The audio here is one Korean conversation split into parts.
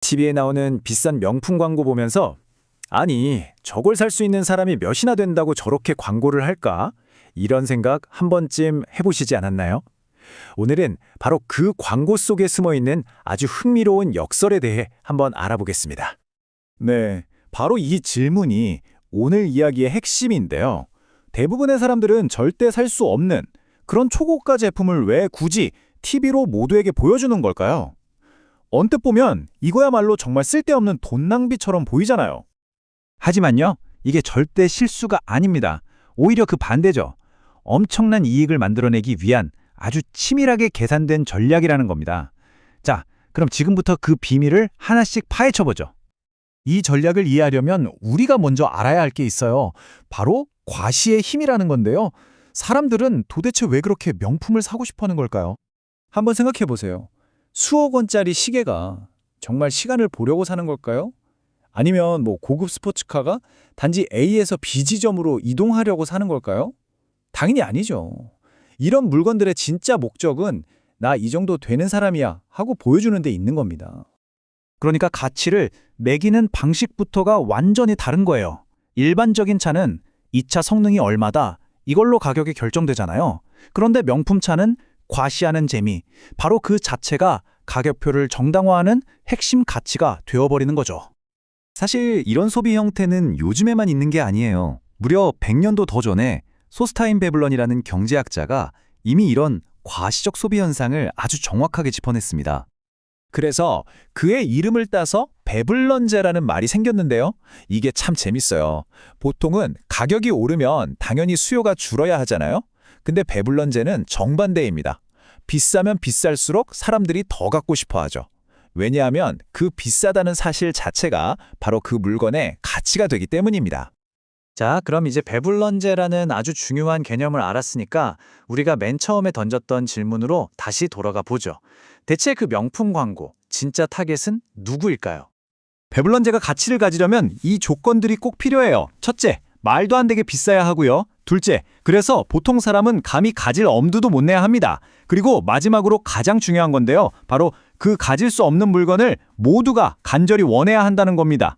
TV에 나오는 비싼 명품 광고 보면서 아니, 저걸 살 수 있는 사람이 몇이나 된다고 저렇게 광고를 할까? 이런 생각 한 번쯤 해보시지 않았나요? 오늘은 바로 그 광고 속에 숨어 있는 아주 흥미로운 역설에 대해 한번 알아보겠습니다. 네, 바로 이 질문이 오늘 이야기의 핵심인데요. 대부분의 사람들은 절대 살 수 없는 그런 초고가 제품을 왜 굳이 TV로 모두에게 보여주는 걸까요? 언뜻 보면 이거야말로 정말 쓸데없는 돈 낭비처럼 보이잖아요. 하지만요, 이게 절대 실수가 아닙니다. 오히려 그 반대죠. 엄청난 이익을 만들어내기 위한 아주 치밀하게 계산된 전략이라는 겁니다. 자, 그럼 지금부터 그 비밀을 하나씩 파헤쳐보죠. 이 전략을 이해하려면 우리가 먼저 알아야 할 게 있어요. 바로 과시의 힘이라는 건데요. 사람들은 도대체 왜 그렇게 명품을 사고 싶어 하는 걸까요? 한번 생각해 보세요. 수억 원짜리 시계가 정말 시간을 보려고 사는 걸까요? 아니면 뭐 고급 스포츠카가 단지 A에서 B 지점으로 이동하려고 사는 걸까요? 당연히 아니죠. 이런 물건들의 진짜 목적은 나 이 정도 되는 사람이야 하고 보여주는 데 있는 겁니다. 그러니까 가치를 매기는 방식부터가 완전히 다른 거예요. 일반적인 차는 이차 성능이 얼마다 이걸로 가격이 결정되잖아요. 그런데 명품 차는 과시하는 재미, 바로 그 자체가 가격표를 정당화하는 핵심 가치가 되어버리는 거죠. 사실 이런 소비 형태는 요즘에만 있는 게 아니에요. 무려 100년도 더 전에 소스타인 베블런이라는 경제학자가 이미 이런 과시적 소비 현상을 아주 정확하게 짚어냈습니다. 그래서 그의 이름을 따서 배블런제라는 말이 생겼는데요. 이게 참 재밌어요. 보통은 가격이 오르면 당연히 수요가 줄어야 하잖아요. 근데 배블런제는 정반대입니다. 비싸면 비쌀수록 사람들이 더 갖고 싶어 하죠. 왜냐하면 그 비싸다는 사실 자체가 바로 그 물건의 가치가 되기 때문입니다. 자, 그럼 이제 배불런제라는 아주 중요한 개념을 알았으니까 우리가 맨 처음에 던졌던 질문으로 다시 돌아가 보죠. 대체 그 명품 광고, 진짜 타겟은 누구일까요? 배블런제가 가치를 가지려면 이 조건들이 꼭 필요해요. 첫째, 말도 안 되게 비싸야 하고요. 둘째, 그래서 보통 사람은 감히 가질 엄두도 못 내야 합니다. 그리고 마지막으로 가장 중요한 건데요. 바로 그 가질 수 없는 물건을 모두가 간절히 원해야 한다는 겁니다.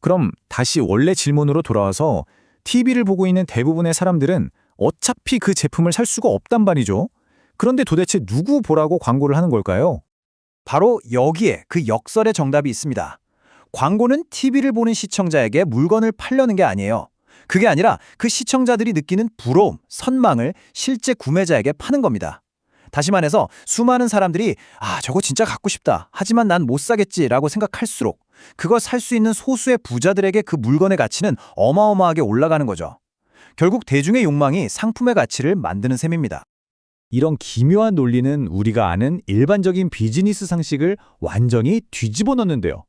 그럼 다시 원래 질문으로 돌아와서 TV를 보고 있는 대부분의 사람들은 어차피 그 제품을 살 수가 없단 말이죠. 그런데 도대체 누구 보라고 광고를 하는 걸까요? 바로 여기에 그 역설의 정답이 있습니다. 광고는 TV를 보는 시청자에게 물건을 팔려는 게 아니에요. 그게 아니라 그 시청자들이 느끼는 부러움, 선망을 실제 구매자에게 파는 겁니다. 다시 말해서 수많은 사람들이 아, 저거 진짜 갖고 싶다. 하지만 난 못 사겠지라고 생각할수록 그걸 살 수 있는 소수의 부자들에게 그 물건의 가치는 어마어마하게 올라가는 거죠. 결국 대중의 욕망이 상품의 가치를 만드는 셈입니다. 이런 기묘한 논리는 우리가 아는 일반적인 비즈니스 상식을 완전히 뒤집어 놓는데요.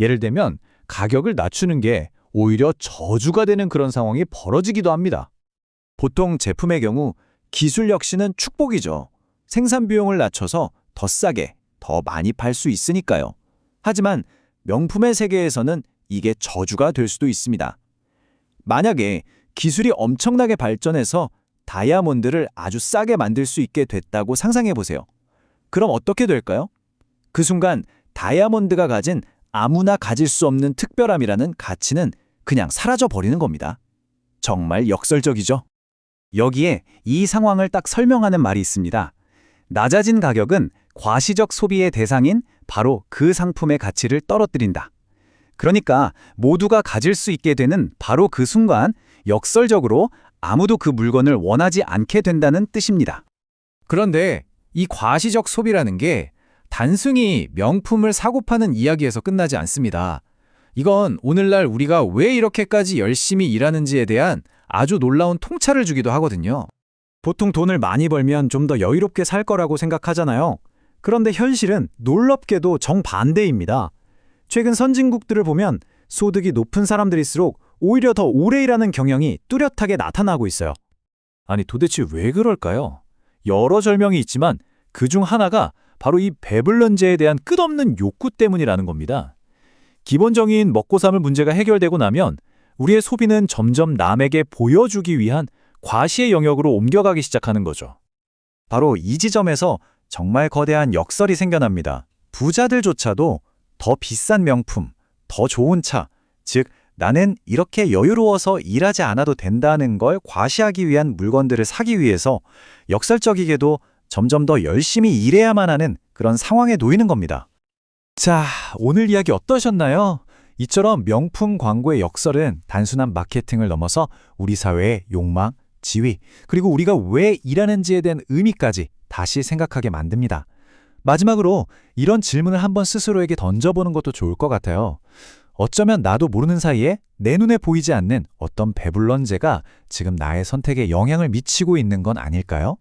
예를 들면 가격을 낮추는 게 오히려 저주가 되는 그런 상황이 벌어지기도 합니다. 보통 제품의 경우 기술 역시는 축복이죠. 생산 비용을 낮춰서 더 싸게, 더 많이 팔 수 있으니까요. 하지만 명품의 세계에서는 이게 저주가 될 수도 있습니다. 만약에 기술이 엄청나게 발전해서 다이아몬드를 아주 싸게 만들 수 있게 됐다고 상상해 보세요. 그럼 어떻게 될까요? 그 순간 다이아몬드가 가진 아무나 가질 수 없는 특별함이라는 가치는 그냥 사라져 버리는 겁니다. 정말 역설적이죠? 여기에 이 상황을 딱 설명하는 말이 있습니다. 낮아진 가격은 과시적 소비의 대상인 바로 그 상품의 가치를 떨어뜨린다. 그러니까 모두가 가질 수 있게 되는 바로 그 순간 역설적으로 아무도 그 물건을 원하지 않게 된다는 뜻입니다. 그런데 이 과시적 소비라는 게 단순히 명품을 사고 파는 이야기에서 끝나지 않습니다. 이건 오늘날 우리가 왜 이렇게까지 열심히 일하는지에 대한 아주 놀라운 통찰을 주기도 하거든요. 보통 돈을 많이 벌면 좀 더 여유롭게 살 거라고 생각하잖아요. 그런데 현실은 놀랍게도 정반대입니다. 최근 선진국들을 보면 소득이 높은 사람들일수록 오히려 더 오래 일하는 경향이 뚜렷하게 나타나고 있어요. 아니 도대체 왜 그럴까요? 여러 설명이 있지만 그 중 하나가 바로 이 배블런제에 대한 끝없는 욕구 때문이라는 겁니다. 기본적인 먹고 삶을 문제가 해결되고 나면 우리의 소비는 점점 남에게 보여주기 위한 과시의 영역으로 옮겨가기 시작하는 거죠. 바로 이 지점에서 정말 거대한 역설이 생겨납니다. 부자들조차도 더 비싼 명품, 더 좋은 차, 즉 나는 이렇게 여유로워서 일하지 않아도 된다는 걸 과시하기 위한 물건들을 사기 위해서 역설적이게도 점점 더 열심히 일해야만 하는 그런 상황에 놓이는 겁니다. 자, 오늘 이야기 어떠셨나요? 이처럼 명품 광고의 역설은 단순한 마케팅을 넘어서 우리 사회의 욕망, 지위, 그리고 우리가 왜 일하는지에 대한 의미까지 다시 생각하게 만듭니다. 마지막으로 이런 질문을 한번 스스로에게 던져보는 것도 좋을 것 같아요. 어쩌면 나도 모르는 사이에 내 눈에 보이지 않는 어떤 배불런제가 지금 나의 선택에 영향을 미치고 있는 건 아닐까요?